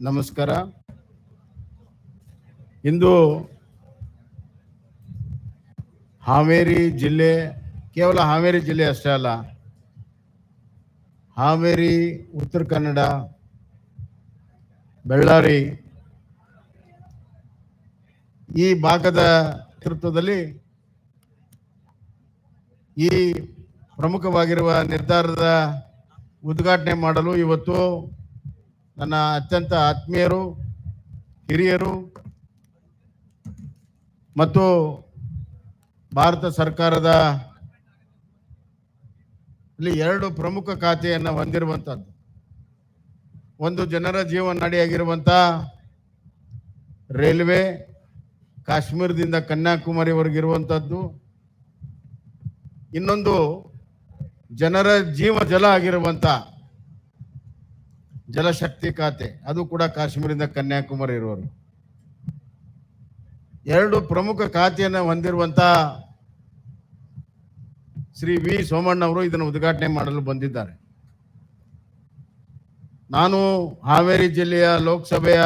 ನಮಸ್ಕಾರ. ಇಂದು ಹಾವೇರಿ ಜಿಲ್ಲೆ, ಕೇವಲ ಹಾವೇರಿ ಜಿಲ್ಲೆ ಅಷ್ಟೇ ಅಲ್ಲ, ಹಾವೇರಿ, ಉತ್ತರ ಕನ್ನಡ, ಬಳ್ಳಾರಿ ಈ ಭಾಗದ ನೇತೃತ್ವದಲ್ಲಿ ಈ ಪ್ರಮುಖವಾಗಿರುವ ನಿರ್ಧಾರದ ಉದ್ಘಾಟನೆ ಮಾಡಲು ಇವತ್ತು ನನ್ನ ಅತ್ಯಂತ ಆತ್ಮೀಯರು, ಹಿರಿಯರು ಮತ್ತು ಭಾರತ ಸರ್ಕಾರದ ಇಲ್ಲಿ ಎರಡು ಪ್ರಮುಖ ಖಾತೆಯನ್ನು ಹೊಂದಿರುವಂಥದ್ದು ಒಂದು ಜನರ ಜೀವನಾಡಿಯಾಗಿರುವಂಥ ರೈಲ್ವೆ, ಕಾಶ್ಮೀರದಿಂದ ಕನ್ಯಾಕುಮಾರಿವರೆಗಿರುವಂಥದ್ದು ಇನ್ನೊಂದು ಜನರ ಜೀವ ಜಲ ಆಗಿರುವಂಥ ಜಲಶಕ್ತಿ ಖಾತೆ. ಅದು ಕೂಡ ಕಾಶ್ಮೀರದಿಂದ ಕನ್ಯಾಕುಮಾರಿ ಇರುವರು ಎರಡು ಪ್ರಮುಖ ಖಾತೆಯನ್ನು ಹೊಂದಿರುವಂತ ಶ್ರೀ ವಿ ಸೋಮಣ್ಣ ಅವರು ಇದನ್ನು ಉದ್ಘಾಟನೆ ಮಾಡಲು ಬಂದಿದ್ದಾರೆ. ನಾನು ಹಾವೇರಿ ಜಿಲ್ಲೆಯ ಲೋಕಸಭೆಯ,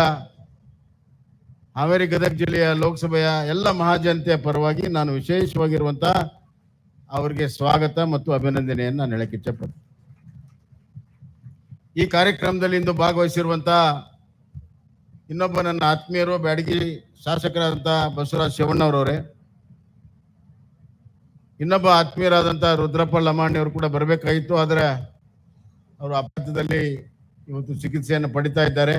ಹಾವೇರಿ ಗದಗ ಜಿಲ್ಲೆಯ ಲೋಕಸಭೆಯ ಎಲ್ಲ ಮಹಾಜನತೆಯ ಪರವಾಗಿ ನಾನು ವಿಶೇಷವಾಗಿರುವಂತ ಅವರಿಗೆ ಸ್ವಾಗತ ಮತ್ತು ಅಭಿನಂದನೆಯನ್ನು ನಾನು ಹೇಳಕ್ಕೆ ಇಚ್ಛಪಡ್ತೀನಿ. ಈ ಕಾರ್ಯಕ್ರಮದಲ್ಲಿ ಇಂದು ಭಾಗವಹಿಸಿರುವಂತ ಇನ್ನೊಬ್ಬ ನನ್ನ ಆತ್ಮೀಯರು, ಬ್ಯಾಡಗಿ ಶಾಸಕರಾದಂಥ ಬಸವರಾಜ್ ಶಿವಣ್ಣವರವರೇ. ಇನ್ನೊಬ್ಬ ಆತ್ಮೀಯರಾದಂಥ ರುದ್ರಪ್ಪ ಲಮಾಣಿ ಅವರು ಕೂಡ ಬರಬೇಕಾಗಿತ್ತು, ಆದರೆ ಅವರು ಅಪಘಾತದಲ್ಲಿ ಇವತ್ತು ಚಿಕಿತ್ಸೆಯನ್ನು ಪಡಿತಾ ಇದ್ದಾರೆ.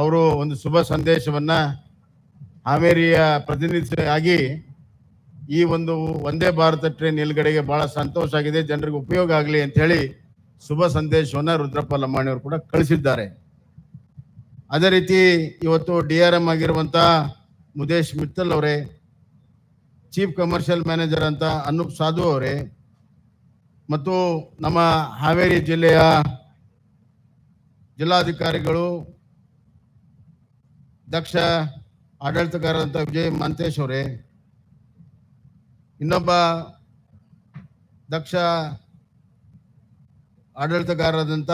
ಅವರು ಒಂದು ಶುಭ ಸಂದೇಶವನ್ನ ಹಾವೇರಿಯ ಪ್ರತಿನಿಧಿಯಾಗಿ ಈ ಒಂದು ಒಂದೇ ಭಾರತ ಟ್ರೈನ್ ನಿಲುಗಡೆಗೆ ಬಹಳ ಸಂತೋಷ ಆಗಿದೆ, ಜನರಿಗೆ ಉಪಯೋಗ ಆಗಲಿ ಅಂತ ಹೇಳಿ ಶುಭ ಸಂದೇಶವನ್ನ ರುದ್ರಪ್ಪ ಲಮಾಣಿ ಅವರು ಕೂಡ ಕಳಿಸಿದ್ದಾರೆ. ಅದೇ ರೀತಿ ಇವತ್ತು ಡಿ ಆರ್ ಎಂ ಆಗಿರುವಂತ ಮುದೇಶ್ ಮಿತ್ತಲ್ ಅವರೇ, ಚೀಫ್ ಕಮರ್ಷಿಯಲ್ ಮ್ಯಾನೇಜರ್ ಅಂತ ಅನೂಪ್ ಸಾಧು ಅವರೇ, ಮತ್ತು ನಮ್ಮ ಹಾವೇರಿ ಜಿಲ್ಲೆಯ ಜಿಲ್ಲಾಧಿಕಾರಿಗಳು ದಕ್ಷ ಆಡಳಿತಗಾರರಂತ ವಿಜಯ್ ಮಾಂತೇಶ್ ಅವರೇ, ಇನ್ನೊಬ್ಬ ದಕ್ಷ ಆಡಳಿತಗಾರರಾದಂಥ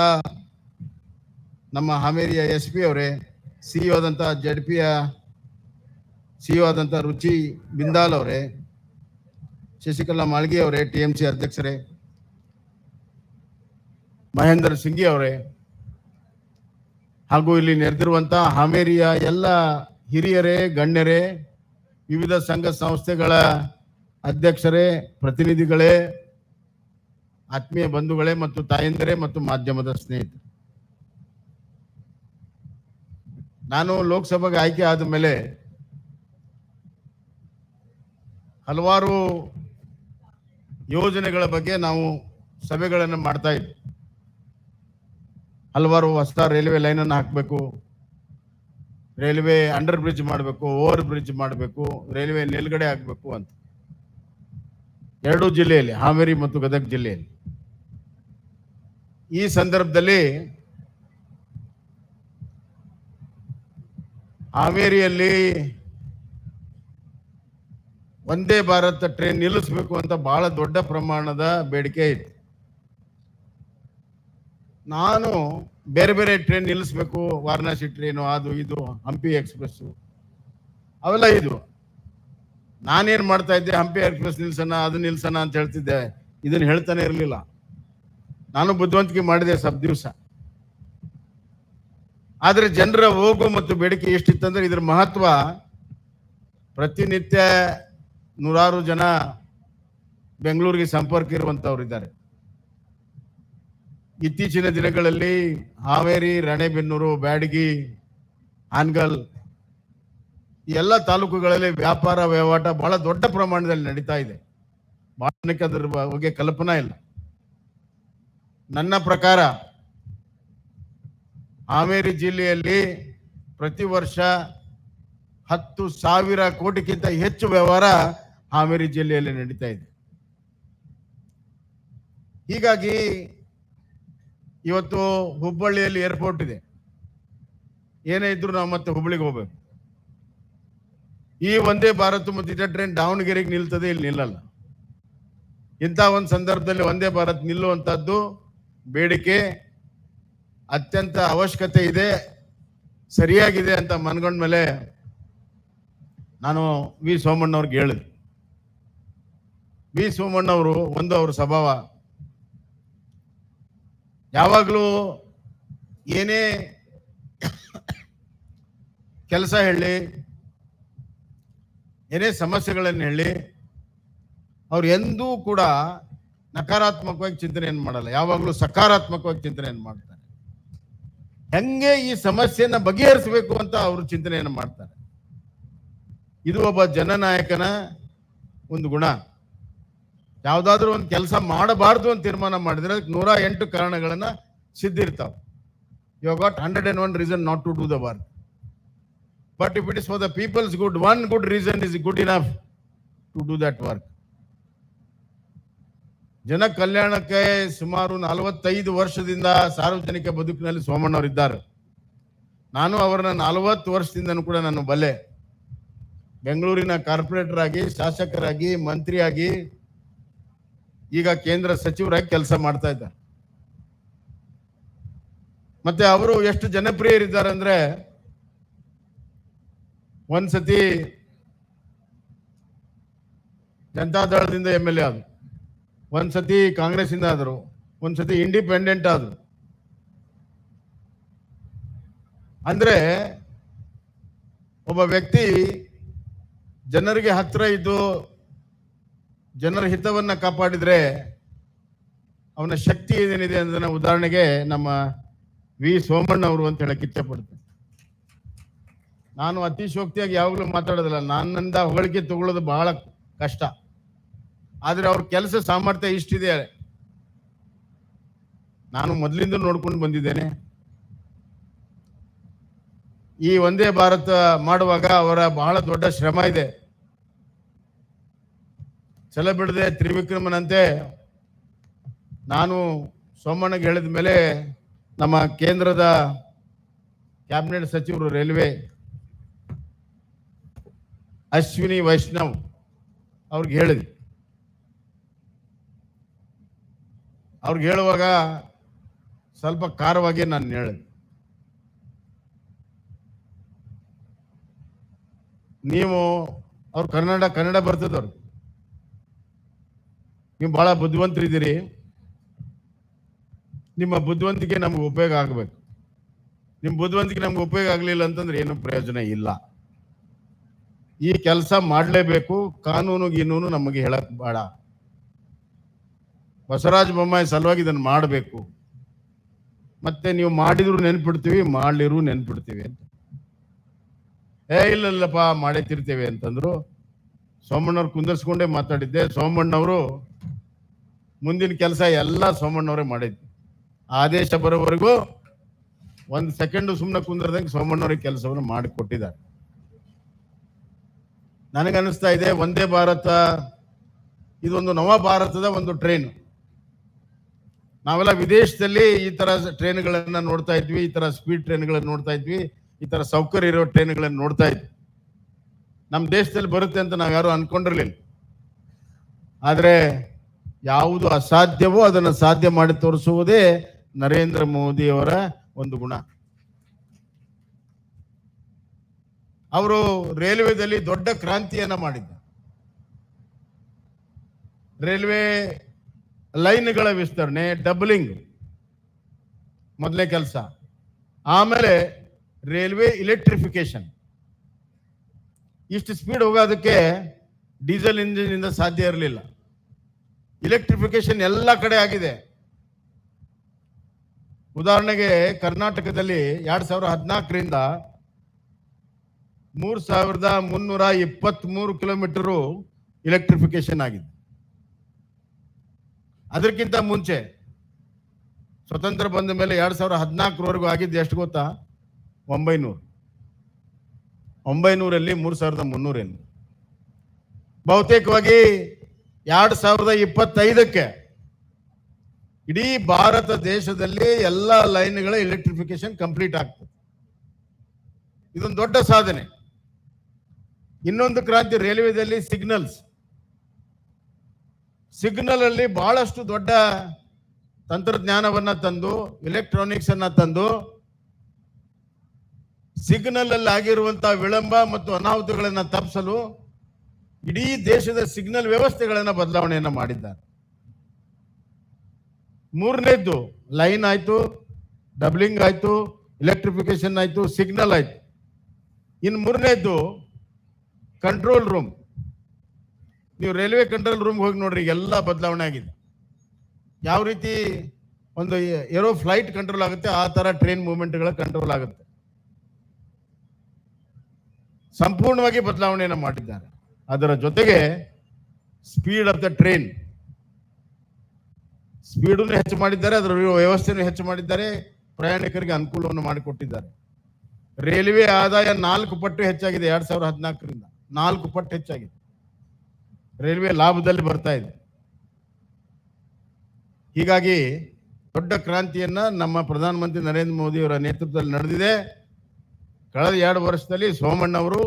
ನಮ್ಮ ಹಾವೇರಿಯ ಎಸ್ ಪಿ ಅವರೇ ಸಿ ಆದಂಥ ಜಡ್ ಪಿಯ ಸಿ ಆದಂಥ ರುಚಿ ಬಿಂದಾಲ್ ಅವರೇ, ಶಶಿಕಲಾ ಮಾಳ್ಗಿ ಅವರೇ ಟಿ ಎಂ ಸಿ ಅಧ್ಯಕ್ಷರೇ, ಮಹೇಂದ್ರ ಸಿಂಗಿ ಅವರೇ, ಹಾಗೂ ಇಲ್ಲಿ ನೆರೆದಿರುವಂತ ಹಾವೇರಿಯ ಎಲ್ಲ ಹಿರಿಯರೇ, ಗಣ್ಯರೇ, ವಿವಿಧ ಸಂಘ ಸಂಸ್ಥೆಗಳ ಅಧ್ಯಕ್ಷರೇ, ಪ್ರತಿನಿಧಿಗಳೇ ಆತ್ಮೀಯ ಬಂಧುಗಳೇ ಮತ್ತು ತಾಯಂದಿರೇ ಮತ್ತು ಮಾಧ್ಯಮದ ಸ್ನೇಹಿತರು. ನಾನು ಲೋಕಸಭೆಗೆ ಆಯ್ಕೆ ಆದ ಮೇಲೆ ಹಲವಾರು ಯೋಜನೆಗಳ ಬಗ್ಗೆ ನಾವು ಸಭೆಗಳನ್ನು ಮಾಡ್ತಾ ಇದ್ವಿ. ಹಲವಾರು ಹೊಸ ರೈಲ್ವೆ ಲೈನನ್ನು ಹಾಕಬೇಕು, ರೈಲ್ವೆ ಅಂಡರ್ ಬ್ರಿಡ್ಜ್ ಮಾಡಬೇಕು, ಓವರ್ ಬ್ರಿಡ್ಜ್ ಮಾಡಬೇಕು, ರೈಲ್ವೆ ನಿಲ್ಗಡೆ ಆಗಬೇಕು ಅಂತ. ಎರಡೂ ಜಿಲ್ಲೆಯಲ್ಲಿ, ಹಾವೇರಿ ಮತ್ತು ಗದಗ ಜಿಲ್ಲೆಯಲ್ಲಿ. ಈ ಸಂದರ್ಭದಲ್ಲಿ ಹಾವೇರಿಯಲ್ಲಿ ಒಂದೇ ಭಾರತ ಟ್ರೈನ್ ನಿಲ್ಲಿಸಬೇಕು ಅಂತ ಬಹಳ ದೊಡ್ಡ ಪ್ರಮಾಣದ ಬೇಡಿಕೆ ಇತ್ತು. ನಾನು ಬೇರೆ ಬೇರೆ ಟ್ರೈನ್ ನಿಲ್ಲಿಸ್ಬೇಕು, ವಾರಣಾಸಿ ಟ್ರೈನು, ಅದು ಇದು, ಹಂಪಿ ಎಕ್ಸ್ಪ್ರೆಸ್ಸು, ಅವೆಲ್ಲ ಇದು. ನಾನೇನ್ ಮಾಡ್ತಾ ಇದ್ದೆ, ಹಂಪಿ ಎಕ್ಸ್ಪ್ರೆಸ್ ನಿಲ್ಸೋಣ, ಅದು ನಿಲ್ಸೋಣ ಅಂತ ಹೇಳ್ತಿದ್ದೆ. ಇದನ್ನ ಹೇಳ್ತಾನೆ ಇರಲಿಲ್ಲ. ನಾನು ಬುದ್ಧಿವಂತಿಕೆ ಮಾಡಿದೆ ಸಬ್ ದಿವಸ. ಆದರೆ ಜನರ ಹೋಗು ಮತ್ತು ಬೇಡಿಕೆ ಎಷ್ಟಿತ್ತಂದ್ರೆ ಇದರ ಮಹತ್ವ ಪ್ರತಿನಿತ್ಯ ನೂರಾರು ಜನ ಬೆಂಗಳೂರಿಗೆ ಸಂಪರ್ಕ ಇರುವಂತವ್ರು ಇದ್ದಾರೆ. ಇತ್ತೀಚಿನ ದಿನಗಳಲ್ಲಿ ಹಾವೇರಿ, ರಣೆಬೆನ್ನೂರು, ಬ್ಯಾಡಗಿ, ಹಾನಗಲ್ ಎಲ್ಲ ತಾಲೂಕುಗಳಲ್ಲಿ ವ್ಯಾಪಾರ, ವಹಿವಾಟ ಬಹಳ ದೊಡ್ಡ ಪ್ರಮಾಣದಲ್ಲಿ ನಡೀತಾ ಇದೆ. ಅದರ ಅದ್ರ ಬಗ್ಗೆ ಕಲ್ಪನಾ ಇಲ್ಲ. ನನ್ನ ಪ್ರಕಾರ ಹಾವೇರಿ ಜಿಲ್ಲೆಯಲ್ಲಿ ಪ್ರತಿ ವರ್ಷ ಹತ್ತು ಸಾವಿರ ಕೋಟಿಗಿಂತ ಹೆಚ್ಚು ವ್ಯವಹಾರ ಹಾವೇರಿ ಜಿಲ್ಲೆಯಲ್ಲಿ ನಡೀತಾ ಇದೆ. ಹೀಗಾಗಿ ಇವತ್ತು ಹುಬ್ಬಳ್ಳಿಯಲ್ಲಿ ಏರ್ಪೋರ್ಟ್ ಇದೆ. ಏನೇ ಇದ್ರು ನಾವು ಮತ್ತೆ ಹುಬ್ಬಳ್ಳಿಗೆ ಹೋಗ್ಬೇಕು. ಈ ಒಂದೇ ಭಾರತ್ ಮತ್ತು ಇದೇ ಟ್ರೈನ್ ದಾವಣಗೆರೆಗೆ ನಿಲ್ತದೆ, ಇಲ್ಲಿ ನಿಲ್ಲಲ್ಲ. ಇಂಥ ಒಂದು ಸಂದರ್ಭದಲ್ಲಿ ಒಂದೇ ಭಾರತ್ ನಿಲ್ಲುವಂತದ್ದು ಬೇಡಿಕೆ, ಅತ್ಯಂತ ಅವಶ್ಯಕತೆ ಇದೆ, ಸರಿಯಾಗಿದೆ ಅಂತ ಮನ್ಗೊಂಡ್ಮೇಲೆ ನಾನು ವಿ ಸೋಮಣ್ಣವ್ರಿಗೆ ಹೇಳಿದೆ. ವಿ ಸೋಮಣ್ಣವರು ಒಂದು ಅವ್ರ ಸ್ವಭಾವ. ಯಾವಾಗಲೂ ಏನೇ ಕೆಲಸ ಹೇಳಿ ಏನೇ ಸಮಸ್ಯೆಗಳನ್ನು ಹೇಳಿ, ಅವ್ರು ಎಂದೂ ಕೂಡ ನಕಾರಾತ್ಮಕವಾಗಿ ಚಿಂತನೆಯನ್ನು ಮಾಡಲ್ಲ. ಯಾವಾಗಲೂ ಸಕಾರಾತ್ಮಕವಾಗಿ ಚಿಂತನೆಯನ್ನು ಮಾಡ್ತಾರೆ. ಹೆಂಗೆ ಈ ಸಮಸ್ಯೆಯನ್ನು ಬಗೆಹರಿಸಬೇಕು ಅಂತ ಅವರು ಚಿಂತನೆಯನ್ನು ಮಾಡ್ತಾರೆ? ಇದು ಒಬ್ಬ ಜನನಾಯಕನ ಒಂದು ಗುಣ. ಯಾವುದಾದ್ರೂ ಒಂದು ಕೆಲಸ ಮಾಡಬಾರ್ದು ಅಂತ ತೀರ್ಮಾನ ಮಾಡಿದ್ರೆ ಅದಕ್ಕೆ ನೂರ ಎಂಟು ಕಾರಣಗಳನ್ನು ಸಿದ್ಧಿರ್ತಾವೆ you got hundred and one reason not to do the work but if it is for the people's good, one good reason is good enough to do that work. ಜನ ಕಲ್ಯಾಣಕ್ಕೆ ಸುಮಾರು ನಲವತ್ತೈದು ವರ್ಷದಿಂದ ಸಾರ್ವಜನಿಕ ಬದುಕಿನಲ್ಲಿ ಸೋಮಣ್ಣವರು ಇದ್ದಾರೆ ನಾನು ಅವರನ್ನ ನಲವತ್ತು ವರ್ಷದಿಂದನೂ ಕೂಡ ನಾನು ಬಲ್ಲೆ ಬೆಂಗಳೂರಿನ ಕಾರ್ಪೊರೇಟರ್ ಆಗಿ ಶಾಸಕರಾಗಿ ಮಂತ್ರಿಯಾಗಿ ಈಗ ಕೇಂದ್ರ ಸಚಿವರಾಗಿ ಕೆಲಸ ಮಾಡ್ತಾ ಇದ್ದಾರೆ. ಮತ್ತೆ ಅವರು ಎಷ್ಟು ಜನಪ್ರಿಯರಿದ್ದಾರೆ ಅಂದ್ರೆ ಒಂದ್ಸತಿ ಜನತಾದಳದಿಂದ ಎಂ ಎಲ್ ಎ ಆದ್ರು ಒಂದ್ಸತಿ ಕಾಂಗ್ರೆಸ್ ಇಂದ ಆದ್ರು. ಒಂದ್ಸತಿ ಇಂಡಿಪೆಂಡೆಂಟ್ ಆದರು ಅಂದ್ರೆ ಒಬ್ಬ ವ್ಯಕ್ತಿ ಜನರಿಗೆ ಹತ್ರ ಇದ್ದು ಜನರ ಹಿತವನ್ನ ಕಾಪಾಡಿದ್ರೆ ಅವನ ಶಕ್ತಿ ಏನೇನಿದೆ ಅನ್ನೋದನ್ನ ಉದಾಹರಣೆಗೆ ನಮ್ಮ ವಿ ಸೋಮಣ್ಣ ಅವರು ಅಂತ ಹೇಳಕ್ ಇಚ್ಛಪಡ್ತೇನೆ ನಾನು ಅತಿಶೋಕ್ತಿಯಾಗಿ ಯಾವಾಗಲೂ ಮಾತಾಡೋದಿಲ್ಲ. ನನ್ನಿಂದ ಹೊಗಳಿಕೆ ತಗೊಳ್ಳೋದು ಬಹಳ ಕಷ್ಟ. ಆದ್ರೆ ಅವ್ರ ಕೆಲಸ ಸಾಮರ್ಥ್ಯ ಇಷ್ಟಿದೆ ನಾನು ಮೊದಲಿಂದ ನೋಡ್ಕೊಂಡು ಬಂದಿದ್ದೇನೆ. ಈ ಒಂದೇ ಭಾರತ ಮಾಡುವಾಗ ಅವರ ಬಹಳ ದೊಡ್ಡ ಶ್ರಮ ಇದೆ. ಛಲ ಬಿಡದೆ ತ್ರಿವಿಕ್ರಮನಂತೆ ನಾನು ಸೋಮಣ್ಣಗೆ ಹೇಳಿದ ಮೇಲೆ ನಮ್ಮ ಕೇಂದ್ರದ ಕ್ಯಾಬಿನೆಟ್ ಸಚಿವರು ರೈಲ್ವೆ ಅಶ್ವಿನಿ ವೈಷ್ಣವ್ ಅವ್ರಿಗೆ ಹೇಳಿದ್ವಿ. ಅವ್ರಿಗೆ ಹೇಳುವಾಗ ಸ್ವಲ್ಪ ಖಾರವಾಗಿ ನಾನು ಹೇಳಿದೆ. ನೀವು ಅವ್ರು ಕನ್ನಡ ಕನ್ನಡ ಬರ್ತದವ್ರು. ನೀವು ಬಹಳ ಬುದ್ಧಿವಂತರಿದ್ದೀರಿ. ನಿಮ್ಮ ಬುದ್ಧಿವಂತಿಕೆ ನಮ್ಗೆ ಉಪಯೋಗ ಆಗಬೇಕು. ನಿಮ್ಮ ಬುದ್ಧಿವಂತಿಕೆ ನಮ್ಗೆ ಉಪಯೋಗ ಆಗಲಿಲ್ಲ ಅಂತಂದ್ರೆ ಏನು ಪ್ರಯೋಜನ ಇಲ್ಲ. ಈ ಕೆಲಸ ಮಾಡಲೇಬೇಕು, ಕಾನೂನು ಗೀನೂನು ನಮಗೆ ಹೇಳಕ್ ಬೇಡ. ಬಸವರಾಜ ಬೊಮ್ಮಾಯಿ ಸಲುವಾಗಿ ಇದನ್ನು ಮಾಡಬೇಕು. ಮತ್ತೆ ನೀವು ಮಾಡಿದ್ರು ನೆನ್ಪಿಡ್ತೀವಿ, ಮಾಡ್ಲಿರು ನೆನ್ಪಿಡ್ತೀವಿ ಅಂತ. ಏ ಇಲ್ಲ ಇಲ್ಲಪ್ಪ ಮಾಡೇ ತಿರ್ತೇವೆ ಅಂತಂದ್ರು. ಸೋಮಣ್ಣವ್ರು ಕುಂದರ್ಸ್ಕೊಂಡೇ ಮಾತಾಡಿದ್ದೆ. ಸೋಮಣ್ಣವರು ಮುಂದಿನ ಕೆಲಸ ಎಲ್ಲ ಸೋಮಣ್ಣವರೇ ಮಾಡಿದ್ದು ಆದೇಶ ಬರೋವರೆಗೂ ಒಂದು ಸೆಕೆಂಡ್ ಸುಮ್ಮನೆ ಕುಂದ್ರದಂಗೆ ಸೋಮಣ್ಣವ್ರಿಗೆ ಕೆಲಸವನ್ನು ಮಾಡಿಕೊಟ್ಟಿದ್ದಾರೆ. ನನಗನ್ನಿಸ್ತಾ ಇದೆ ಒಂದೇ ಭಾರತ. ಇದೊಂದು ನವ ಭಾರತದ ಒಂದು ಟ್ರೈನ್. ನಾವೆಲ್ಲ ವಿದೇಶದಲ್ಲಿ ಈ ತರ ಟ್ರೈನ್ಗಳನ್ನ ನೋಡ್ತಾ ಇದ್ವಿ, ಈ ತರ ಸ್ಪೀಡ್ ಟ್ರೈನ್ಗಳನ್ನ ನೋಡ್ತಾ ಇದ್ವಿ, ಈ ತರ ಸೌಕರ್ಯ ಇರೋ ಟ್ರೈನ್ಗಳನ್ನ ನೋಡ್ತಾ ಇದ್ವಿ. ನಮ್ಮ ದೇಶದಲ್ಲಿ ಬರುತ್ತೆ ಅಂತ ನಾವು ಯಾರು ಅನ್ಕೊಂಡಿರ್ಲಿಲ್ಲ. ಆದ್ರೆ ಯಾವುದು ಅಸಾಧ್ಯವೋ ಅದನ್ನು ಸಾಧ್ಯ ಮಾಡಿ ತೋರಿಸುವುದೇ ನರೇಂದ್ರ ಮೋದಿಯವರ ಒಂದು ಗುಣ. ಅವರು ರೈಲ್ವೆದಲ್ಲಿ ದೊಡ್ಡ ಕ್ರಾಂತಿಯನ್ನ ಮಾಡಿದ್ದ. ರೈಲ್ವೆ ಲೈನ್ಗಳ ವಿಸ್ತರಣೆ, ಡಬ್ಲಿಂಗ್ ಮೊದಲನೇ ಕೆಲಸ. ಆಮೇಲೆ ರೈಲ್ವೆ ಇಲೆಕ್ಟ್ರಿಫಿಕೇಶನ್ ಇಷ್ಟು ಸ್ಪೀಡ್ ಹೋಗೋದಕ್ಕೆ ಡೀಸೆಲ್ ಇಂಜಿನ್ ಇಂದ ಸಾಧ್ಯ ಇರಲಿಲ್ಲ. ಇಲೆಕ್ಟ್ರಿಫಿಕೇಶನ್ ಎಲ್ಲ ಕಡೆ ಆಗಿದೆ. ಉದಾಹರಣೆಗೆ ಕರ್ನಾಟಕದಲ್ಲಿ ಎರಡು ಸಾವಿರ ಹದಿನಾಲ್ಕರಿಂದ ಮೂರ್ ಸಾವಿರದ ಮುನ್ನೂರ ಇಪ್ಪತ್ತ್ ಮೂರು ಕಿಲೋಮೀಟರು ಇಲೆಕ್ಟ್ರಿಫಿಕೇಶನ್ ಆಗಿದೆ. ಅದಕ್ಕಿಂತ ಮುಂಚೆ ಸ್ವತಂತ್ರ ಬಂದ ಮೇಲೆ ಎರಡು ಸಾವಿರ ಹದಿನಾಲ್ಕರವರೆಗೂ ಆಗಿದ್ದು ಎಷ್ಟು ಗೊತ್ತಾ? ಒಂಬೈನೂರು. ಒಂಬೈನೂರಲ್ಲಿ ಮೂರು ಸಾವಿರದ ಮುನ್ನೂರೇನು? ಬಹುತೇಕವಾಗಿ ಎರಡು ಸಾವಿರದ ಇಪ್ಪತ್ತೈದಕ್ಕೆ ಇಡೀ ಭಾರತ ದೇಶದಲ್ಲಿ ಎಲ್ಲ ಲೈನ್ಗಳ ಎಲೆಕ್ಟ್ರಿಫಿಕೇಶನ್ ಕಂಪ್ಲೀಟ್ ಆಗ್ತದೆ. ಇದೊಂದು ದೊಡ್ಡ ಸಾಧನೆ. ಇನ್ನೊಂದು ಕ್ರಾಂತಿ ರೈಲ್ವೆದಲ್ಲಿ ಸಿಗ್ನಲ್ಸ್. ಸಿಗ್ನಲ್ ಅಲ್ಲಿ ಬಹಳಷ್ಟು ದೊಡ್ಡ ತಂತ್ರಜ್ಞಾನವನ್ನ ತಂದು ಎಲೆಕ್ಟ್ರಾನಿಕ್ಸ್ ಅನ್ನ ತಂದು ಸಿಗ್ನಲ್ ಅಲ್ಲಿ ಆಗಿರುವಂತಹ ವಿಳಂಬ ಮತ್ತು ಅನಾಹುತಗಳನ್ನ ತಪ್ಪಿಸಲು ಇಡೀ ದೇಶದ ಸಿಗ್ನಲ್ ವ್ಯವಸ್ಥೆಗಳನ್ನ ಬದಲಾವಣೆಯನ್ನ ಮಾಡಿದ್ದಾರೆ. ಮೂರನೇದ್ದು, ಲೈನ್ ಆಯ್ತು, ಡಬ್ಲಿಂಗ್ ಆಯ್ತು ಎಲೆಕ್ಟ್ರಿಫಿಕೇಶನ್ ಆಯ್ತು, ಸಿಗ್ನಲ್ ಆಯ್ತು. ಇನ್ನು ಮೂರನೇದ್ದು ಕಂಟ್ರೋಲ್ ರೂಮ್ ನೀವು ರೈಲ್ವೆ ಕಂಟ್ರೋಲ್ ರೂಮ್ ಹೋಗಿ ನೋಡ್ರಿ, ಎಲ್ಲ ಬದಲಾವಣೆ ಆಗಿದೆ. ಯಾವ ರೀತಿ ಒಂದು ಏರೋ ಫ್ಲೈಟ್ ಕಂಟ್ರೋಲ್ ಆಗುತ್ತೆ, ಆ ತರ ಟ್ರೈನ್ ಮೂವ್ಮೆಂಟ್ಗಳ ಕಂಟ್ರೋಲ್ ಆಗುತ್ತೆ. ಸಂಪೂರ್ಣವಾಗಿ ಬದಲಾವಣೆಯನ್ನು ಮಾಡಿದ್ದಾರೆ. ಅದರ ಜೊತೆಗೆ ಸ್ಪೀಡ್ ಆಫ್ ದ ಟ್ರೈನ್ ಸ್ಪೀಡನ್ನು ಹೆಚ್ಚು ಮಾಡಿದ್ದಾರೆ, ಅದರ ವ್ಯವಸ್ಥೆಯನ್ನು ಹೆಚ್ಚು ಮಾಡಿದ್ದಾರೆ, ಪ್ರಯಾಣಿಕರಿಗೆ ಅನುಕೂಲವನ್ನು ಮಾಡಿಕೊಟ್ಟಿದ್ದಾರೆ. ರೈಲ್ವೆ ಆದಾಯ ನಾಲ್ಕು ಪಟ್ಟು ಹೆಚ್ಚಾಗಿದೆ, ಎರಡ್ ಸಾವಿರದ ಹದಿನಾಲ್ಕರಿಂದ. ನಾಲ್ಕು ಪಟ್ಟು ಹೆಚ್ಚಾಗಿದೆ. ರೈಲ್ವೆ ಲಾಭದಲ್ಲಿ ಬರ್ತಾ ಇದೆ. ಹೀಗಾಗಿ ದೊಡ್ಡ ಕ್ರಾಂತಿಯನ್ನ ನಮ್ಮ ಪ್ರಧಾನಮಂತ್ರಿ ನರೇಂದ್ರ ಮೋದಿ ಅವರ ನೇತೃತ್ವದಲ್ಲಿ ನಡೆದಿದೆ. ಕಳೆದ ಎರಡು ವರ್ಷದಲ್ಲಿ ಸೋಮಣ್ಣ ಅವರು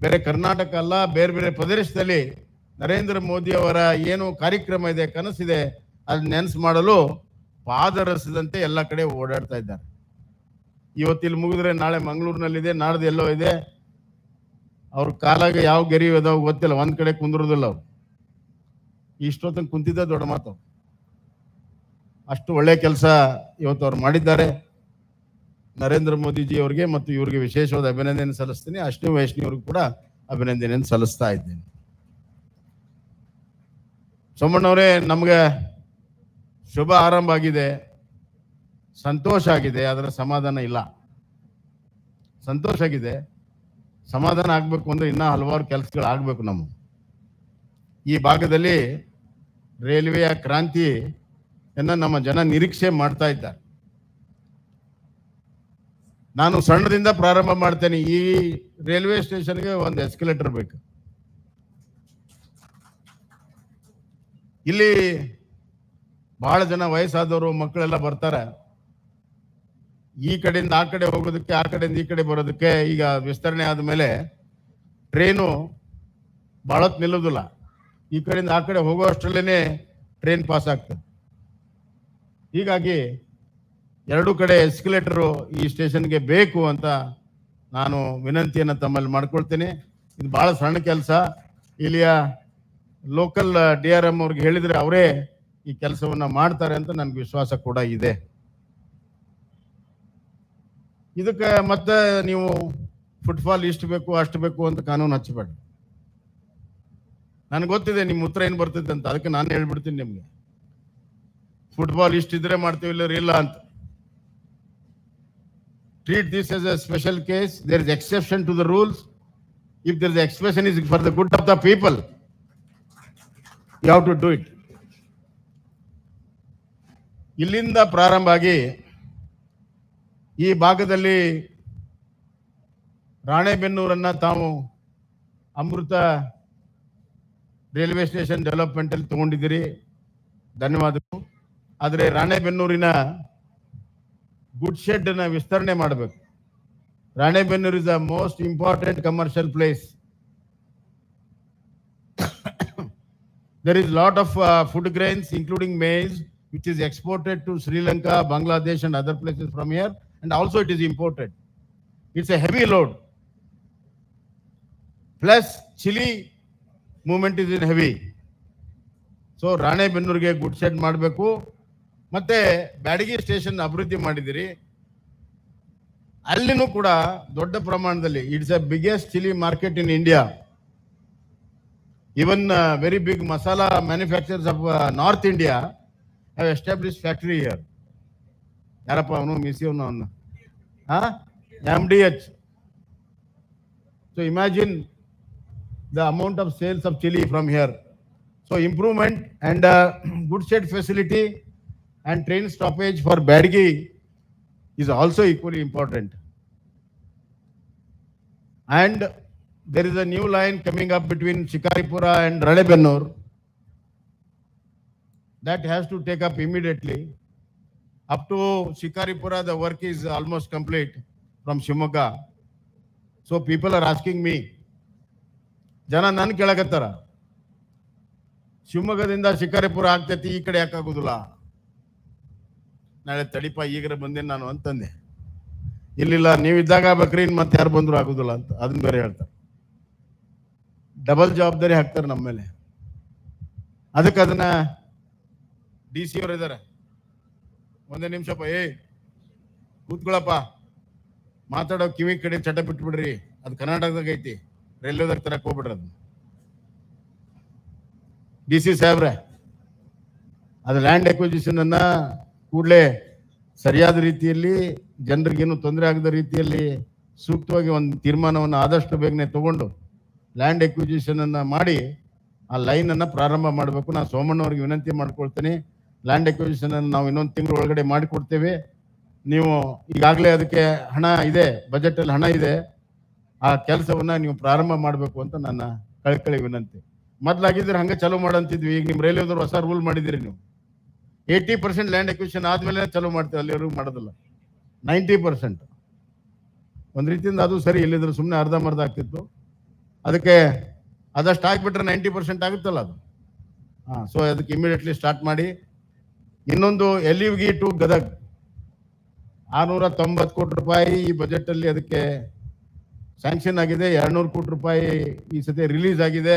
ಬೇರೆ ಕರ್ನಾಟಕ ಅಲ್ಲ, ಬೇರೆ ಬೇರೆ ಪ್ರದೇಶದಲ್ಲಿ ನರೇಂದ್ರ ಮೋದಿ ಅವರ ಏನು ಕಾರ್ಯಕ್ರಮ ಇದೆ, ಕನಸಿದೆ, ಅದು ನೆನಸು ಮಾಡಲು ಪಾದರಸದಂತೆ ಎಲ್ಲ ಕಡೆ ಓಡಾಡ್ತಾ ಇದ್ದಾರೆ. ಇವತ್ತಿಲ್ಲಿ ಮುಗಿದ್ರೆ ನಾಳೆ ಮಂಗಳೂರಿನಲ್ಲಿದೆ, ನಾಡ್ದು ಎಲ್ಲೋ ಇದೆ. ಅವ್ರ ಕಾಲಾಗ ಯಾವ ಗೆರಿ ಇದಾವ ಗೊತ್ತಿಲ್ಲ. ಒಂದ್ ಕಡೆ ಕುಂದ್ರೋದಿಲ್ಲ ಅವ್ರು. ಇಷ್ಟೊತ್ತ ಕುಂತಿದ್ದ ದೊಡ್ಡ ಮಾತು ಅಷ್ಟು ಒಳ್ಳೆ ಕೆಲಸ ಇವತ್ತು ಅವ್ರು ಮಾಡಿದ್ದಾರೆ. ನರೇಂದ್ರ ಮೋದಿಜಿ ಅವರಿಗೆ ಮತ್ತು ಇವರಿಗೆ ವಿಶೇಷವಾದ ಅಭಿನಂದನೆ ಸಲ್ಲಿಸ್ತೀನಿ. ಅಶ್ವಿನಿ ವೈಷ್ಣವಿ ಅವ್ರಿಗೂ ಕೂಡ ಅಭಿನಂದನೆಯನ್ನು ಸಲ್ಲಿಸ್ತಾ ಇದ್ದೇನೆ. ಸೋಮಣ್ಣವರೇ ನಮ್ಗೆ ಶುಭ ಆರಂಭ ಆಗಿದೆ. ಸಂತೋಷ ಆಗಿದೆ. ಅದರ ಸಮಾಧಾನ ಇಲ್ಲ. ಸಂತೋಷ ಆಗಿದೆ. ಸಮಾಧಾನ ಆಗ್ಬೇಕು ಅಂದ್ರೆ ಇನ್ನೂ ಹಲವಾರು ಕೆಲಸಗಳು ಆಗಬೇಕು ನಮ್ಮ. ಈ ಭಾಗದಲ್ಲಿ ರೈಲ್ವೆಯ ಕ್ರಾಂತಿಯನ್ನು ನಮ್ಮ ಜನ ನಿರೀಕ್ಷೆ ಮಾಡ್ತಾ ಇದ್ದಾರೆ. ನಾನು ಸಣ್ಣದಿಂದ ಪ್ರಾರಂಭ ಮಾಡ್ತೇನೆ. ಈ ರೈಲ್ವೆ ಸ್ಟೇಷನ್ಗೆ ಒಂದು ಎಸ್ಕಲೇಟರ್ ಬೇಕು. ಇಲ್ಲಿ ಬಹಳ ಜನ ವಯಸ್ಸಾದವರು ಮಕ್ಕಳೆಲ್ಲ ಬರ್ತಾರೆ. ಈ ಕಡೆಯಿಂದ ಆ ಕಡೆ ಹೋಗೋದಕ್ಕೆ, ಆ ಕಡೆಯಿಂದ ಈ ಕಡೆ ಬರೋದಕ್ಕೆ ಈಗ ವಿಸ್ತರಣೆ ಆದಮೇಲೆ ಟ್ರೈನು ಬಹಳ ಹೊತ್ತು ನಿಲ್ಲೋದಿಲ್ಲ. ಈ ಕಡೆಯಿಂದ ಆ ಕಡೆ ಹೋಗುವಷ್ಟರಲ್ಲೇ ಟ್ರೈನ್ ಪಾಸ್ ಆಗ್ತದೆ. ಹೀಗಾಗಿ ಎರಡು ಕಡೆ ಎಸ್ಕಲೇಟರು ಈ ಸ್ಟೇಷನ್ಗೆ ಬೇಕು ಅಂತ ನಾನು ವಿನಂತಿಯನ್ನು ತಮ್ಮಲ್ಲಿ ಮಾಡ್ಕೊಳ್ತೀನಿ. ಇದು ಭಾಳ ಸಣ್ಣ ಕೆಲಸ. ಇಲ್ಲಿಯ ಲೋಕಲ್ ಡಿ ಆರ್ ಎಂ ಅವ್ರಿಗೆ ಹೇಳಿದರೆ ಅವರೇ ಈ ಕೆಲಸವನ್ನು ಮಾಡ್ತಾರೆ ಅಂತ ನನಗೆ ವಿಶ್ವಾಸ ಕೂಡ ಇದೆ. ಇದಕ್ಕೆ ಮತ್ತೆ ನೀವು ಫುಟ್ಬಾಲ್ ಇಷ್ಟು ಬೇಕು, ಅಷ್ಟು ಬೇಕು ಅಂತ ಕಾನೂನು ಹಚ್ಚಬೇಡ. ನನಗೆ ಗೊತ್ತಿದೆ ನಿಮ್ಮ ಉತ್ತರ ಏನು ಬರ್ತೈತೆ ಅಂತ, ಅದಕ್ಕೆ ನಾನು ಹೇಳ್ಬಿಡ್ತೀನಿ ನಿಮ್ಗೆ. ಫುಟ್ಬಾಲ್ ಇಷ್ಟಿದ್ರೆ ಮಾಡ್ತೀವಿ ಇಲ್ಲ ಇಲ್ಲ ಅಂತ. Treat this as a special case there is exception to the rules if there is expression is for the good of the people you have to do it ಇಲ್ಲಿಂದ ಪ್ರಾರಂಭ ಆಗಿ ಈ ಭಾಗದಲ್ಲಿ ರಾಣೆಬೆನ್ನೂರನ್ನ ತಾವು ಅಮೃತ ರೈಲ್ವೆ ಸ್ಟೇಷನ್ ಡೆವಲಪ್ಮೆಂಟ್ ಅಲ್ಲಿ ತಗೊಂಡಿದ್ದೀರಿ. ಧನ್ಯವಾದಗಳು. ಆದರೆ ರಾಣೆಬೆನ್ನೂರಿನ good ಶೆಡ್ನ ವಿಸ್ತರಣೆ ಮಾಡಬೇಕು. Ranebennur is the most important commercial place there is lot of food grains including including which is exported to Sri Lanka Bangladesh and other places from here. And also it is imported it's a heavy load plus chili movement is in heavy so ರಾಣೆಬೆನ್ನೂರಿಗೆ good shed ಮಾಡಬೇಕು ಮತ್ತೆ Byadgi station ಅಭಿವೃದ್ಧಿ ಮಾಡಿದಿರಿ ಅಲ್ಲಿನೂ ಕೂಡ ದೊಡ್ಡ ಪ್ರಮಾಣದಲ್ಲಿ it's a biggest chilli market in India uh, very big masala manufacturers of uh, North India have established factory here. ಯಾರಪ್ಪ ಅವನು ಮಿಸಿ ಅವನು ಅವನು M D H so imagine the amount of sales of chilli from here so improvement and good shed facility and train stoppage for Byadgi is also equally important. And there is a new line coming up between Shikaripura and Ranebennur that has to take up immediately. Up to Shikaripura, the work is almost complete from Shimoga. So people are asking me, ಜನ ನನ್ ಕೇಳಕತ್ತಾರ ಶಿವಮೊಗ್ಗದಿಂದ ಶಿಕಾರಿಪುರ ಆಗ್ತೈತಿ ಈ ಕಡೆ ಯಾಕಾಗುದಿಲ್ಲ? ನಾಳೆ ತಡಿಪ ಈಗರೆ ಬಂದೇನೆ ನಾನು ಅಂತಂದೆ. ಇಲ್ಲಿಲ್ಲ ನೀವಿದ್ದಾಗ ಆಗ್ಬೇಕ್ರಿ ಇನ್ ಮತ್ತೆ ಯಾರು ಬಂದ್ರು ಆಗುದಿಲ್ಲ ಅಂತ. ಅದನ್ನ ಬೇರೆ ಹೇಳ್ತಾರೆ. ಡಬಲ್ ಜವಾಬ್ದಾರಿ ಹಾಕ್ತಾರೆ ನಮ್ಮ ಮೇಲೆ. ಅದಕ್ಕೆ ಅದನ್ನ ಡಿ ಸಿ ಅವರು ಇದ್ದಾರೆ ಒಂದೇ ನಿಮಿಷಪ್ಪ, ಏ ಕೂತ್ಕೊಳ್ಳಪ್ಪ ಮಾತಾಡೋ ಕಿವಿ ಕಡೆ ಚಟ ಬಿಟ್ಬಿಡ್ರಿ. ಅದು ಕರ್ನಾಟಕದಾಗ ಐತಿ. ರೈಲ್ವೆದಾಗ ತರಕ್ ಹೋಗ್ಬಿಡ್ರಿ ಅದು ಡಿ ಸಿ ಸಾಹೇಬ್ರೆ, ಅದು ಲ್ಯಾಂಡ್ ಅಕ್ವಿಜಿಷನ್ ಅನ್ನ ಕೂಡಲೇ ಸರಿಯಾದ ರೀತಿಯಲ್ಲಿ ಜನರಿಗೇನು ತೊಂದರೆ ಆಗದ ರೀತಿಯಲ್ಲಿ ಸೂಕ್ತವಾಗಿ ಒಂದು ತೀರ್ಮಾನವನ್ನು ಆದಷ್ಟು ಬೇಗನೆ ತಗೊಂಡು ಲ್ಯಾಂಡ್ ಎಕ್ವಿಸಿಷನ್ ಅನ್ನ ಮಾಡಿ ಆ ಲೈನ್ ಅನ್ನ ಪ್ರಾರಂಭ ಮಾಡಬೇಕು. ನಾನು ಸೋಮಣ್ಣವ್ರಿಗೆ ವಿನಂತಿ ಮಾಡ್ಕೊಳ್ತೀನಿ. ಲ್ಯಾಂಡ್ ಎಕ್ವಿಸಿಷನ್ ಅನ್ನು ನಾವು ಇನ್ನೊಂದು ತಿಂಗಳು ಒಳಗಡೆ ಮಾಡಿಕೊಡ್ತೇವೆ. ನೀವು ಈಗಾಗಲೇ ಅದಕ್ಕೆ ಹಣ ಇದೆ ಬಜೆಟ್ ಅಲ್ಲಿ ಹಣ ಇದೆ. ಆ ಕೆಲಸವನ್ನ ನೀವು ಪ್ರಾರಂಭ ಮಾಡಬೇಕು ಅಂತ ನನ್ನ ಕಳ್ಕಳಿ ವಿನಂತಿ. ಮೊದ್ಲಾಗಿದ್ರೆ ಹಂಗೆ ಚಾಲೂ ಮಾಡಂತಿದ್ವಿ. ಈಗ ನಿಮ್ ರೈಲ್ವೆದವ್ರು ಹೊಸ ರೂಲ್ ಮಾಡಿದಿರಿ ನೀವು. ಏಯ್ಟಿ ಪರ್ಸೆಂಟ್ ಲ್ಯಾಂಡ್ ಎಕ್ವಿಷನ್ ಆದ್ಮೇಲೆ ಚಾಲೂ ಮಾಡ್ತೀವಿ ಅಲ್ಲಿವರೆಗೂ ಮಾಡೋದಿಲ್ಲ. ನೈಂಟಿ ಪರ್ಸೆಂಟ್ ಒಂದು ರೀತಿಯಿಂದ ಅದು ಸರಿ, ಇಲ್ಲಿದ್ರೆ ಸುಮ್ಮನೆ ಅರ್ಧಂಬರ್ಧ ಆಗ್ತಿತ್ತು. ಅದಕ್ಕೆ ಅದಷ್ಟು ಹಾಕ್ಬಿಟ್ರೆ ನೈಂಟಿ ಪರ್ಸೆಂಟ್ ಆಗುತ್ತಲ್ಲ ಅದು. ಹಾಂ ಸೊ ಅದಕ್ಕೆ ಇಮಿಡಿಯೇಟ್ಲಿ ಸ್ಟಾರ್ಟ್ ಮಾಡಿ. ಇನ್ನೊಂದು ಎಲ್ ಗಿ ಟು ಗದಗ್. ಆರ್ನೂರ ತೊಂಬತ್ತು ಕೋಟಿ ರೂಪಾಯಿ ಈ ಬಜೆಟ್ ಅಲ್ಲಿ ಅದಕ್ಕೆ ಸ್ಯಾಂಕ್ಷನ್ ಆಗಿದೆ. ಎರಡ್ನೂರು ಕೋಟಿ ರೂಪಾಯಿ ಈ ಸತಿ ರಿಲೀಸ್ ಆಗಿದೆ.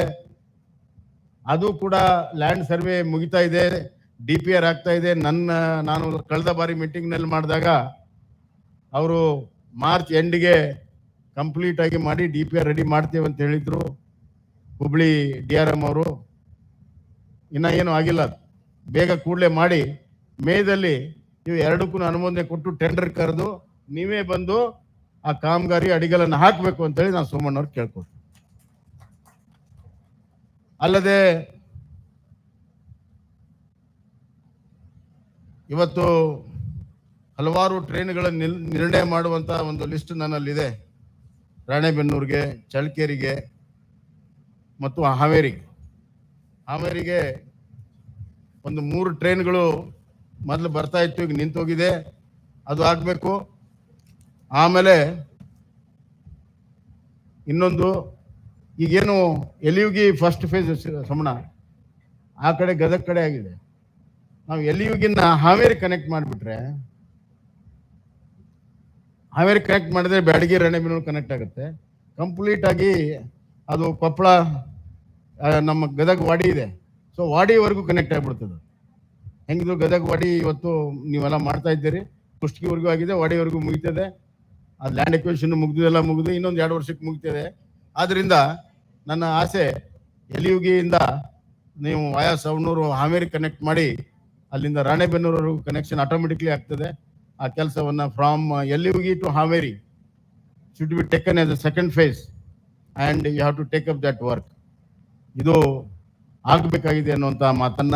ಅದು ಕೂಡ ಲ್ಯಾಂಡ್ ಸರ್ವೆ ಮುಗಿತಾ ಇದೆ. ಡಿ ಪಿ ಆರ್ ಆಗ್ತಾ ಇದೆ. ನನ್ನ, ನಾನು ಕಳೆದ ಬಾರಿ ಮೀಟಿಂಗ್ನಲ್ಲಿ ಮಾಡಿದಾಗ ಅವರು ಮಾರ್ಚ್ ಎಂಡ್ಗೆ ಕಂಪ್ಲೀಟ್ ಆಗಿ ಮಾಡಿ ಡಿ ಪಿ ಆರ್ ರೆಡಿ ಮಾಡ್ತೇವೆ ಅಂತ ಹೇಳಿದ್ರು. ಹುಬ್ಳಿ ಡಿ ಆರ್ ಎಂ ಅವರು. ಇನ್ನ ಏನು ಆಗಿಲ್ಲ ಅದು. ಬೇಗ ಕೂಡಲೇ ಮಾಡಿ ಮೇದಲ್ಲಿ ನೀವು ಎರಡಕ್ಕೂ ಅನುಮೋದನೆ ಕೊಟ್ಟು ಟೆಂಡರ್ ಕರೆದು ನೀವೇ ಬಂದು ಆ ಕಾಮಗಾರಿ ಅಡಿಗಲನ್ನು ಹಾಕಬೇಕು ಅಂತೇಳಿ ನಾನು ಸೋಮಣ್ಣವ್ರು ಕೇಳ್ಕೊಡ್ತೀನಿ ಅಲ್ಲದೆ ಇವತ್ತು ಹಲವಾರು ಟ್ರೈನ್ಗಳನ್ನು ನಿಲ್, ನಿರ್ಣಯ ಮಾಡುವಂಥ ಒಂದು ಲಿಸ್ಟ್ ನನ್ನಲ್ಲಿದೆ. ರಾಣೆಬೆನ್ನೂರಿಗೆ ಚಳ್ಕೇರಿಗೆ ಮತ್ತು ಹಾವೇರಿಗೆ. ಹಾವೇರಿಗೆ ಒಂದು ಮೂರು ಟ್ರೈನ್ಗಳು ಮೊದಲು ಬರ್ತಾ ಇತ್ತು, ಈಗ ನಿಂತೋಗಿದೆ ಅದು ಆಗಬೇಕು. ಆಮೇಲೆ ಇನ್ನೊಂದು, ಈಗೇನು ಎಲಿಯುಗಿ ಫಸ್ಟ್ ಫೇಸ್ ಸಮಣ ಆ ಕಡೆ ಗದಗ ಕಡೆ ಆಗಿದೆ. ನಾವು ಎಲಿಯುಗಿನ ಹಾವೇರಿ ಕನೆಕ್ಟ್ ಮಾಡಿಬಿಟ್ರೆ, ಹಾವೇರಿ ಕನೆಕ್ಟ್ ಮಾಡಿದ್ರೆ ಬ್ಯಾಡಗಿ ಮೀನು ಕನೆಕ್ಟ್ ಆಗುತ್ತೆ. ಕಂಪ್ಲೀಟ್ ಆಗಿ ಅದು ಕೊಪ್ಪಳ ನಮ್ಮ ಗದಗ ವಾಡಿ ಇದೆ. ಸೊ ವಾಡಿವರೆಗೂ ಕನೆಕ್ಟ್ ಆಗಿಬಿಡ್ತದೆ. ಹೆಂಗಿದ್ರು ಗದಗ ವಾಡಿ ಇವತ್ತು ನೀವೆಲ್ಲ ಮಾಡ್ತಾ ಇದ್ದೀರಿ. ಕುಷ್ಟಗಿವರೆಗೂ ಆಗಿದೆ, ವಾಡಿವರೆಗೂ ಮುಗಿತದೆ. ಆ ಲ್ಯಾಂಡ್ ಎಕ್ವಿಷನ್ ಮುಗಿದೆಲ್ಲ ಮುಗಿದು ಇನ್ನೊಂದು ಎರಡು ವರ್ಷಕ್ಕೆ ಮುಗಿತದೆ. ಆದ್ದರಿಂದ ನನ್ನ ಆಸೆ, ಎಲಿಯುಗಿಯಿಂದ ನೀವು ವಾಯಾ ಸವಣೂರು ಹಾವೇರಿ ಕನೆಕ್ಟ್ ಮಾಡಿ, ಅಲ್ಲಿಂದ ರಾಣೆಬೆನ್ನೂರವರೆಗೂ ಕನೆಕ್ಷನ್ ಆಟೋಮೆಟಿಕ್ಲಿ ಆಗ್ತದೆ. ಆ ಕೆಲಸವನ್ನು from Yalavigi to Haveri should be taken as a second phase and you have to take up that work ಇದು ಆಗಬೇಕಾಗಿದೆ ಅನ್ನುವಂಥ ಮಾತನ್ನ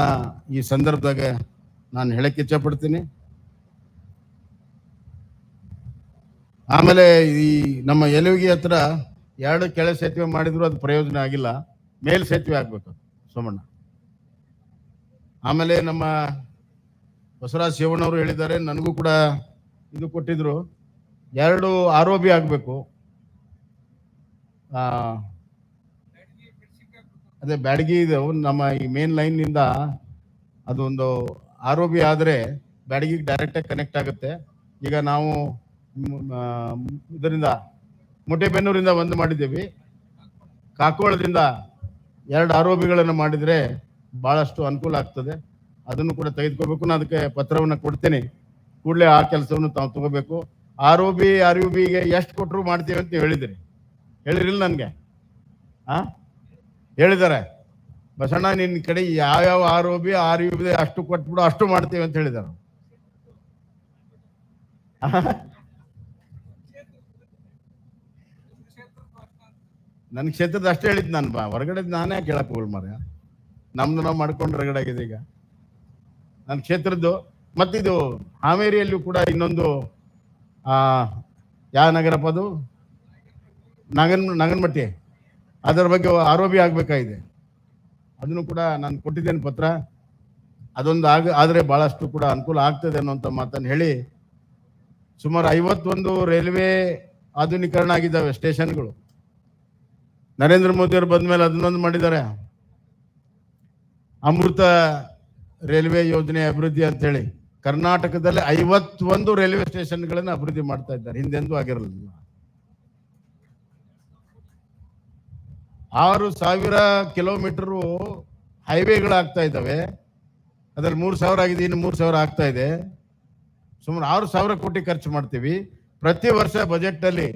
ಈ ಸಂದರ್ಭದಾಗ ನಾನು ಹೇಳಕ್ಕೆ ಇಚ್ಛಪಡ್ತೀನಿ. ಆಮೇಲೆ ಈ ನಮ್ಮ ಎಲುವಿಗೆ ಹತ್ರ ಎರಡು ಕೆಳ ಸೇತುವೆ ಮಾಡಿದ್ರು ಅದು ಪ್ರಯೋಜನ ಆಗಿಲ್ಲ. ಮೇಲ್ ಸೇತುವೆ ಆಗ್ಬೇಕು ಸೋಮಣ್ಣ. ಆಮೇಲೆ ನಮ್ಮ ಬಸವರಾಜ್ ಶಿವಣ್ಣವರು ಹೇಳಿದ್ದಾರೆ, ನನಗೂ ಕೂಡ ಇದು ಕೊಟ್ಟಿದ್ರು. ಎರಡು ಆರ್ ಒ ಬಿ ಆಗಬೇಕು. ಅದೇ ಬ್ಯಾಡಗಿ ಇದು ನಮ್ಮ ಈ ಮೇನ್ ಲೈನ್ನಿಂದ ಅದೊಂದು ಆರ್ ಒ ಬಿ ಆದರೆ ಬ್ಯಾಡಗಿಗೆ ಡೈರೆಕ್ಟಾಗಿ ಕನೆಕ್ಟ್ ಆಗುತ್ತೆ. ಈಗ ನಾವು ಇದರಿಂದ ಮುಟೆಬೆನ್ನೂರಿಂದ ಒಂದು ಮಾಡಿದ್ದೀವಿ. ಕಾಕೋಳದಿಂದ ಎರಡು ಆರ್ ಒ ಬಿಗಳನ್ನು ಮಾಡಿದರೆ ಬಹಳಷ್ಟು ಅನುಕೂಲ ಆಗ್ತದೆ. ಅದನ್ನು ಕೂಡ ತೆಗೆದುಕೋಬೇಕು ನಾನು ಅದಕ್ಕೆ ಪತ್ರವನ್ನು ಕೊಡ್ತೇನೆ. ಕೂಡಲೇ ಆ ಕೆಲಸವನ್ನು ತಾವು ತಗೋಬೇಕು. R O B R U ಬಿಗೆ ಎಷ್ಟು ಕೊಟ್ಟರು ಮಾಡ್ತೀವಿ ಅಂತ ಹೇಳಿದ್ರಿ ಹೇಳಿರಿಲ್ಲ ನನಗೆ. ಆ? ಹೇಳಿದ್ದಾರೆ. ಬಸಣ್ಣ, ನಿನ್ನ ಕಡೆ ಯಾವ್ಯಾವ R O B R B ಅಷ್ಟು ಕೊಟ್ಬಿಡು, ಅಷ್ಟು ಮಾಡ್ತೀವಿ ಅಂತ ಹೇಳಿದ್ದಾರೆ. ನನ್ನ ಕ್ಷೇತ್ರದ ಅಷ್ಟೇ ಹೇಳಿದ್ ನಾನು, ಬಾ, ಹೊರಗಡೆ ನಾನೇ ಕೇಳಕ್ ಹೋಗಲ್ ಮಾರ ನಮ್ದು ನಾವು ಮಾಡ್ಕೊಂಡು ಹೊರಗಡೆ ಆಗಿದೆ ಈಗ. ನನ್ನ ಕ್ಷೇತ್ರದ್ದು, ಮತ್ತಿದು ಹಾವೇರಿಯಲ್ಲೂ ಕೂಡ ಇನ್ನೊಂದು ಯಾವ ನಗರಪ್ಪ ಅದು? ನಗನ್, ನಾಗನಮಟ್ಟಿ. ಅದರ ಬಗ್ಗೆ ಆರೋಪಿ ಆಗ್ಬೇಕಾಗಿದೆ. ಅದನ್ನು ಕೂಡ ನಾನು ಕೊಟ್ಟಿದ್ದೇನೆ ಪತ್ರ. ಅದೊಂದು ಆಗ, ಆದರೆ ಭಾಳಷ್ಟು ಕೂಡ ಅನುಕೂಲ ಆಗ್ತದೆ ಅನ್ನುವಂಥ ಮಾತನ್ನು ಹೇಳಿ, ಸುಮಾರು ಐವತ್ತೊಂದು ರೈಲ್ವೆ ಆಧುನೀಕರಣ ಆಗಿದ್ದಾವೆ ಸ್ಟೇಷನ್ಗಳು. ನರೇಂದ್ರ ಮೋದಿಯವರು ಬಂದ ಮೇಲೆ ಅದನ್ನೊಂದು ಮಾಡಿದ್ದಾರೆ. ಅಮೃತ ರೈಲ್ವೆ ಯೋಜನೆ ಅಭಿವೃದ್ಧಿ ಅಂತೇಳಿ ಕರ್ನಾಟಕದಲ್ಲಿ ಐವತ್ತೊಂದು ರೈಲ್ವೆ ಸ್ಟೇಷನ್ಗಳನ್ನು ಅಭಿವೃದ್ಧಿ ಮಾಡ್ತಾ ಇದ್ದಾರೆ. ಹಿಂದೆಂದೂ ಆಗಿರಲಿಲ್ಲ. ಆರು ಸಾವಿರ ಕಿಲೋಮೀಟರು ಹೈವೇಗಳಾಗ್ತಾ ಇದ್ದಾವೆ. ಅದ್ರಲ್ಲಿ ಮೂರು ಸಾವಿರ ಆಗಿದೆ, ಇನ್ನು ಮೂರು ಸಾವಿರ ಆಗ್ತಾ ಇದೆ. ಸುಮಾರು ಆರು ಸಾವಿರ ಕೋಟಿ ಖರ್ಚು ಮಾಡ್ತೀವಿ. ಪ್ರತಿ ವರ್ಷ ಬಜೆಟ್ನಲ್ಲಿ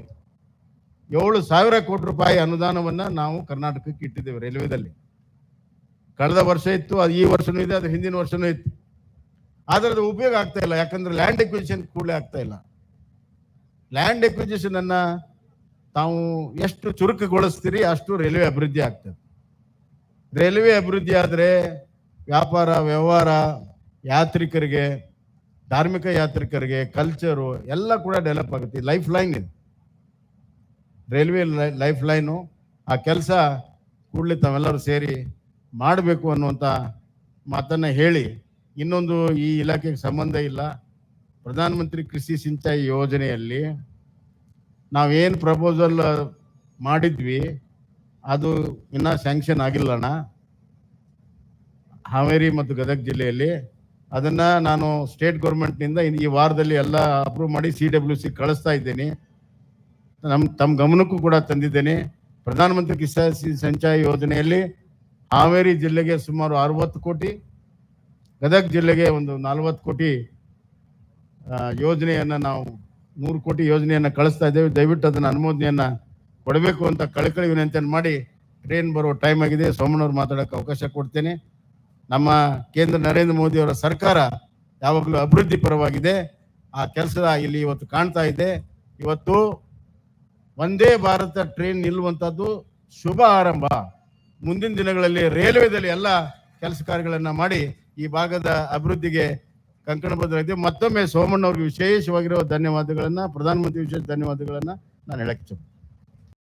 ಏಳು ಸಾವಿರ ಕೋಟಿ ರೂಪಾಯಿ ಅನುದಾನವನ್ನ ನಾವು ಕರ್ನಾಟಕಕ್ಕೆ ಇಟ್ಟಿದ್ದೇವೆ ರೈಲ್ವೆದಲ್ಲಿ. ಕಳೆದ ವರ್ಷ ಇತ್ತು, ಅದು ಈ ವರ್ಷನೂ ಇದೆ, ಅದು ಹಿಂದಿನ ವರ್ಷನೂ ಇತ್ತು. ಆದ್ರೆ ಅದು ಉಪಯೋಗ ಆಗ್ತಾ ಇಲ್ಲ. ಯಾಕಂದ್ರೆ ಲ್ಯಾಂಡ್ ಎಕ್ವಿಜಿಷನ್ ಕೂಡಲೇ ಆಗ್ತಾ ಇಲ್ಲ. ಲ್ಯಾಂಡ್ ಎಕ್ವಿಜಿಷನ್ ಅನ್ನ ತಾವು ಎಷ್ಟು ಚುರುಕುಗೊಳಿಸ್ತೀರಿ ಅಷ್ಟು ರೈಲ್ವೆ ಅಭಿವೃದ್ಧಿ ಆಗ್ತದೆ. ರೈಲ್ವೆ ಅಭಿವೃದ್ಧಿ ಆದರೆ ವ್ಯಾಪಾರ, ವ್ಯವಹಾರ, ಯಾತ್ರಿಕರಿಗೆ, ಧಾರ್ಮಿಕ ಯಾತ್ರಿಕರಿಗೆ ಕಲ್ಚರು ಎಲ್ಲ ಕೂಡ ಡೆವಲಪ್ ಆಗುತ್ತೆ. ಲೈಫ್ ಲೈನ್ ಇದು. ರೈಲ್ವೆ ಲೈಫ್ ಲೈನು ಆ ಕೆಲಸ ಕೂಡಲಿ ತಾವೆಲ್ಲರೂ ಸೇರಿ ಮಾಡಬೇಕು ಅನ್ನುವಂಥ ಮಾತನ್ನು ಹೇಳಿ ಇನ್ನೊಂದು ಈ ಇಲಾಖೆಗೆ ಸಂಬಂಧ ಇಲ್ಲ. ಪ್ರಧಾನಮಂತ್ರಿ ಕೃಷಿ ಸಿಂಚಾಯಿ ಯೋಜನೆಯಲ್ಲಿ ನಾವೇನು ಪ್ರಪೋಸಲ್ ಮಾಡಿದ್ವಿ, ಅದು ಇನ್ನೂ ಸ್ಯಾಂಕ್ಷನ್ ಆಗಿಲ್ಲಣ್ಣ ಹಾವೇರಿ ಮತ್ತು ಗದಗ ಜಿಲ್ಲೆಯಲ್ಲಿ ಅದನ್ನು ನಾನು ಸ್ಟೇಟ್ ಗೌರ್ಮೆಂಟ್ನಿಂದ ಈ ವಾರದಲ್ಲಿ ಎಲ್ಲ ಅಪ್ರೂವ್ ಮಾಡಿ ಸಿ ಡಬ್ಲ್ಯೂ ಸಿ ಕಳಿಸ್ತಾ ಇದ್ದೀನಿ. ನಮ್ಮ ತಮ್ಮ ಗಮನಕ್ಕೂ ಕೂಡ ತಂದಿದ್ದೇನೆ. ಪ್ರಧಾನಮಂತ್ರಿ ಕಿಸಾನ್ ಸಿಂಚಾಯಿ ಯೋಜನೆಯಲ್ಲಿ ಹಾವೇರಿ ಜಿಲ್ಲೆಗೆ ಸುಮಾರು ಅರವತ್ತು ಕೋಟಿ, ಗದಗ ಜಿಲ್ಲೆಗೆ ಒಂದು ನಲವತ್ತು ಕೋಟಿ ಯೋಜನೆಯನ್ನ ನಾವು ನೂರು ಕೋಟಿ ಯೋಜನೆಯನ್ನು ಕಳಿಸ್ತಾ ಇದ್ದೇವೆ. ದಯವಿಟ್ಟು ಅದನ್ನು ಅನುಮೋದನೆಯನ್ನು ಕೊಡಬೇಕು ಅಂತ ಕಳಕಳಿ ವಿನಂತಿಯನ್ನು ಮಾಡಿ ಟ್ರೈನ್ ಬರೋ ಟೈಮ್ ಆಗಿದೆ. ಸೋಮಣ್ಣವ್ರು ಮಾತಾಡೋಕೆ ಅವಕಾಶ ಕೊಡ್ತೇನೆ. ನಮ್ಮ ಕೇಂದ್ರ ನರೇಂದ್ರ ಮೋದಿ ಅವರ ಸರ್ಕಾರ ಯಾವಾಗಲೂ ಅಭಿವೃದ್ಧಿ ಪರವಾಗಿದೆ. ಆ ಕೆಲಸ ಇಲ್ಲಿ ಇವತ್ತು ಕಾಣ್ತಾ ಇದೆ. ಇವತ್ತು ಒಂದೇ ಭಾರತ ಟ್ರೈನ್ ನಿಲ್ಲುವಂಥದ್ದು ಶುಭ ಆರಂಭ. ಮುಂದಿನ ದಿನಗಳಲ್ಲಿ ರೈಲ್ವೆದಲ್ಲಿ ಎಲ್ಲ ಕೆಲಸ ಕಾರ್ಯಗಳನ್ನು ಮಾಡಿ ಈ ಭಾಗದ ಅಭಿವೃದ್ಧಿಗೆ ಕಂಕಣಬದ್ಧರಾಗಿದೆ ಮತ್ತೊಮ್ಮೆ ಸೋಮಣ್ಣ ಅವ್ರಿಗೆ ವಿಶೇಷವಾಗಿರುವ ಧನ್ಯವಾದಗಳನ್ನ ಪ್ರಧಾನಮಂತ್ರಿ ವಿಶೇಷ ಧನ್ಯವಾದಗಳನ್ನ ನಾನು ಹೇಳಕ್ಕೆ ಇಚ್ಛೆ